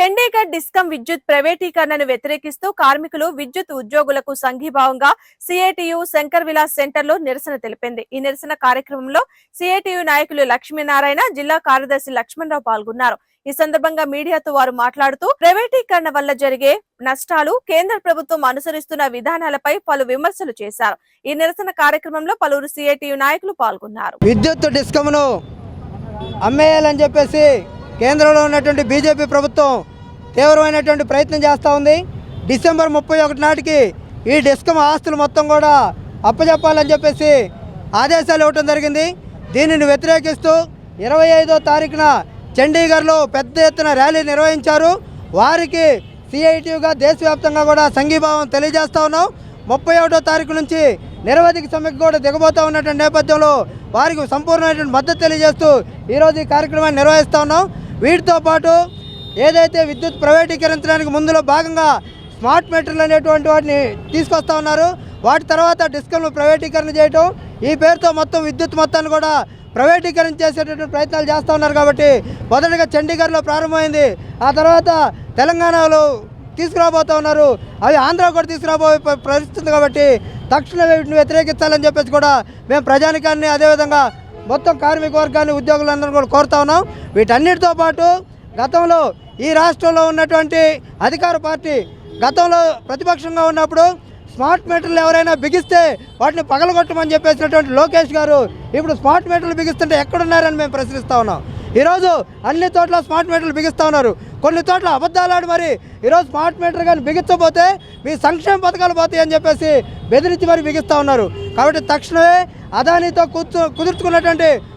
డిస్కం విద్యుత్ ప్రైవేటీకరణను వ్యతిరేకిస్తూ కార్మికులు విద్యుత్ ఉద్యోగులకు సంఘీభావంగా సిఐటియు శంకర్ విలాస్ సెంటర్లో నిరసన తెలిపింది. ఈ నిరసన కార్యక్రమంలో సిఐటియు నాయకులు లక్ష్మీనారాయణ జిల్లా కార్యదర్శి లక్ష్మణరావు పాల్గొన్నారు. ఈ సందర్భంగా మీడియాతో వారు మాట్లాడుతూ ప్రైవేటీకరణ వల్ల జరిగే నష్టాలు కేంద్ర ప్రభుత్వం అనుసరిస్తున్న విధానాలపై పలు విమర్శలు చేశారు. ఈ నిరసన కార్యక్రమంలో పలువురు సిఐటియు నాయకులు పాల్గొన్నారు. విద్యుత్ డిస్కమ్ను అమ్మేయాలని చెప్పేసి కేంద్రంలో ఉన్నటువంటి బీజేపీ ప్రభుత్వం తీవ్రమైనటువంటి ప్రయత్నం చేస్తూ ఉంది. డిసెంబర్ ముప్పై ఒకటి నాటికి ఈ డిస్కమ్ ఆస్తులు మొత్తం కూడా అప్పచెప్పాలని చెప్పేసి ఆదేశాలు ఇవ్వటం జరిగింది. దీనిని వ్యతిరేకిస్తూ ఇరవై ఐదో తారీఖున చండీగఢ్లో పెద్ద ఎత్తున ర్యాలీ నిర్వహించారు. వారికి సిఐటియుగా దేశవ్యాప్తంగా కూడా సంఘీభావం తెలియజేస్తూ ఉన్నాం. ముప్పై ఒకటో తారీఖు నుంచి నిరవధిక సమ్మెకు కూడా దిగబోతూ ఉన్నటువంటి నేపథ్యంలో వారికి సంపూర్ణమైనటువంటి మద్దతు తెలియజేస్తూ ఈరోజు ఈ కార్యక్రమాన్ని నిర్వహిస్తూ ఉన్నాం. వీటితో పాటు ఏదైతే విద్యుత్ ప్రైవేటీకరించడానికి ముందులో భాగంగా స్మార్ట్ మీటర్లు అనేటువంటి వాటిని తీసుకొస్తా ఉన్నారు వాటి తర్వాత డిస్కంలు ప్రైవేటీకరణ చేయటం ఈ పేరుతో మొత్తం విద్యుత్ మొత్తాన్ని కూడా ప్రైవేటీకరణ చేసేటటువంటి ప్రయత్నాలు చేస్తూ ఉన్నారు కాబట్టి మొదటగా చండీగఢ్లో ప్రారంభమైంది ఆ తర్వాత తెలంగాణలో తీసుకురాబోతూ ఉన్నారు అవి ఆంధ్ర కూడా తీసుకురాబోయే ప- కాబట్టి తక్షణ వీటిని వ్యతిరేకించాలని చెప్పేసి కూడా మేము ప్రజానికాన్ని అదేవిధంగా మొత్తం కార్మిక వర్గాన్ని ఉద్యోగులందరూ కూడా కోరుతా ఉన్నాం. వీటన్నిటితో పాటు గతంలో ఈ రాష్ట్రంలో ఉన్నటువంటి అధికార పార్టీ గతంలో ప్రతిపక్షంగా ఉన్నప్పుడు స్మార్ట్ మీటర్లు ఎవరైనా బిగిస్తే వాటిని పగలగొట్టమని చెప్పేసినటువంటి లోకేష్ గారు ఇప్పుడు స్మార్ట్ మీటర్లు బిగిస్తుంటే ఎక్కడున్నారని మేము ప్రశ్నిస్తూ ఉన్నాం. ఈరోజు అన్ని చోట్ల స్మార్ట్ మీటర్లు బిగిస్తూ ఉన్నారు. కొన్ని చోట్ల అబద్ధాలాడి మరి ఈరోజు స్మార్ట్ మీటర్ కానీ బిగించకపోతే మీ సంక్షేమ పథకాలు పోతాయి అని చెప్పేసి బెదిరించి మరి బిగిస్తూ ఉన్నారు. కాబట్టి తక్షణమే అదానితో కూర్చు కుదుర్చుకున్నటువంటి